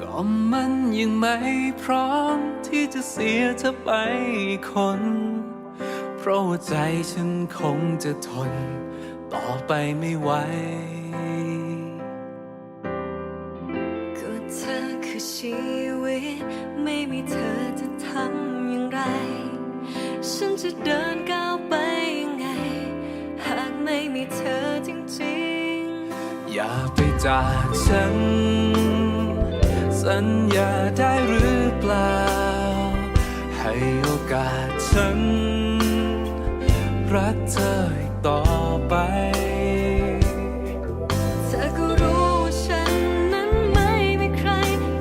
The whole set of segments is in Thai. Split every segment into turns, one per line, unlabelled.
ก็มันยังไม่พร้อมที่จะเสียเธอไปอีกคน เพราะว่าใจฉันคงจะทน ต่อไปไม่ไหว
ก็เธอคือชีวิต ไม่มีเธอจะทำอย่างไร ฉันจะเดินก้าวไปยังไง หากไม่มีเธอจริงๆ
อย่าไปจากฉัน สัญญาได้หรือเปล่า ให้โอกาสฉัน รักเธออีกต่อไป
เธอก็รู้ว่าฉันนั้นไม่มีใคร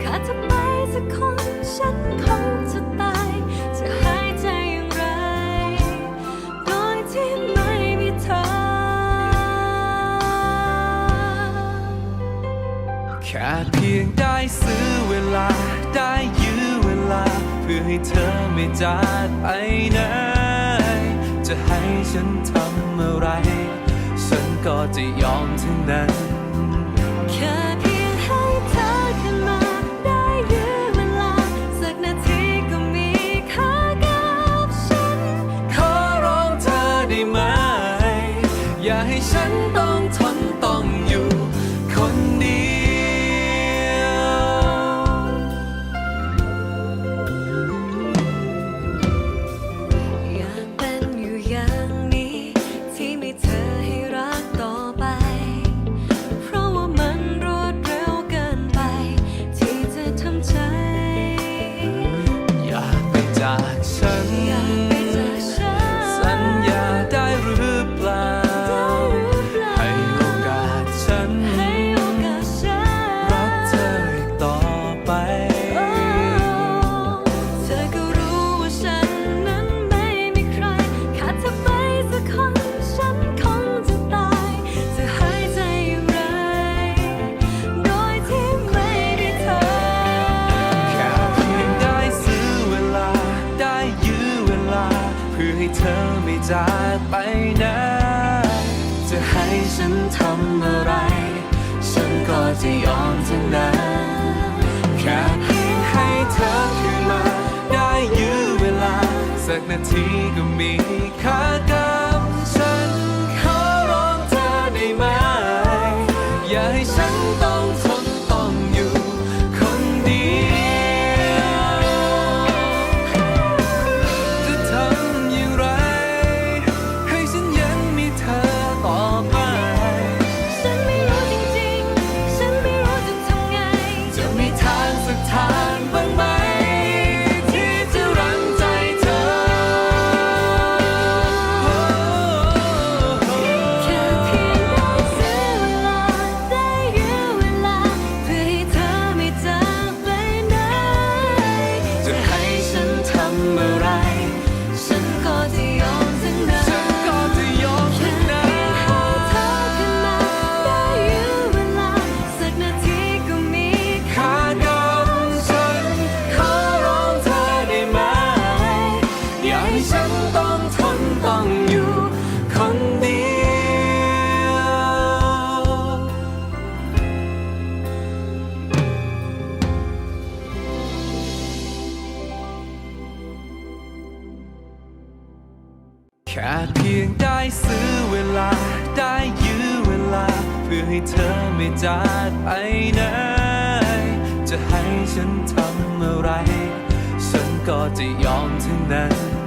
ขาดเธอไปสักคนฉันคงจะตาย จะหายใจอย่างไร โดยที่ไม่มีเธอ
แค่เพียง ให้เธอไม่จากไปไหนจะให้ฉันทำอะไร ฉันก็จะยอมทั้งนั้น
ไม่จา
ก
ไปนะ จะให้
ฉันทำอะไร ฉันก็จะยอมทั้งนั้นแค่เพียงให้เธอคืนมา ได้
ยื้อเวลา สักนาทีก็มีค่า
แค่เพียงได้ซื้อเวลา ได้ยื้อเวลา เพื่อให้เธอไม่จากไปไหนจะให้ฉันทำอะไร ฉันก็จะยอมทั้งนั้น